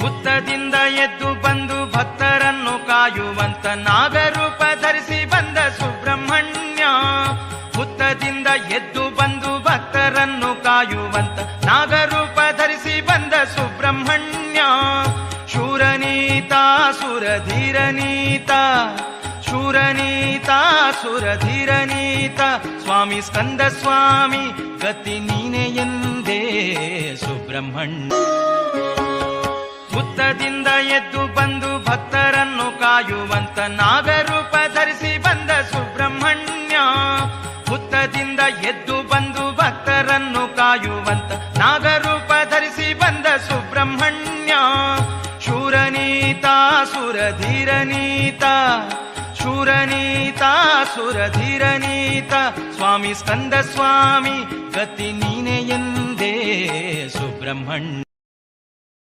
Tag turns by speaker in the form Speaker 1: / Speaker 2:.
Speaker 1: ಹುತ್ತದಿಂದ ಎದ್ದು ಬಂದು ಭಕ್ತರನ್ನು ಕಾಯುವಂತ ನಾಗರೂಪ ಧರಿಸಿ ಬಂದ ಸುಬ್ರಹ್ಮಣ್ಯ. ಹುತ್ತದಿಂದ ಎದ್ದು ಬಂದು ಭಕ್ತರನ್ನು ಕಾಯುವಂತ ನಾಗರೂಪ ಧರಿಸಿ ಬಂದ ಸುಬ್ರಹ್ಮಣ್ಯ. ಶೂರನೀತ ಸುರಧೀರನೀತ ಶೂರನೀತ ಸುರಧೀರನೀತ ಸ್ವಾಮಿ ಸ್ಕಂದ ಸ್ವಾಮಿ, ಗತಿ ನೀನೆ ಎಂದೇ ಸುಬ್ರಹ್ಮಣ್ಯ. ಹುತ್ತದಿಂದ ಎದ್ದು ಬಂದು ಭಕ್ತರನ್ನು ಕಾಯುವಂತ ನಾಗರೂಪ ಧರಿಸಿ ಬಂದ ಸುಬ್ರಹ್ಮಣ್ಯ. ಹುತ್ತದಿಂದ ಎದ್ದು ಬಂದು ಭಕ್ತರನ್ನು ಕಾಯುವಂತ ನಾಗರೂಪ ಧರಿಸಿ ಬಂದ ಸುಬ್ರಹ್ಮಣ್ಯ. ಶೂರನೀತ, ಸುರಧೀರನೀತ ಶೂರನೀತ, ಸುರಧೀರನೀತ, ಸ್ವಾಮಿ ಸ್ಕಂದ ಸ್ವಾಮಿ, ಗತಿ ನೀನೆ ಎಂದೇ ಸುಬ್ರಹ್ಮಣ್ಯ.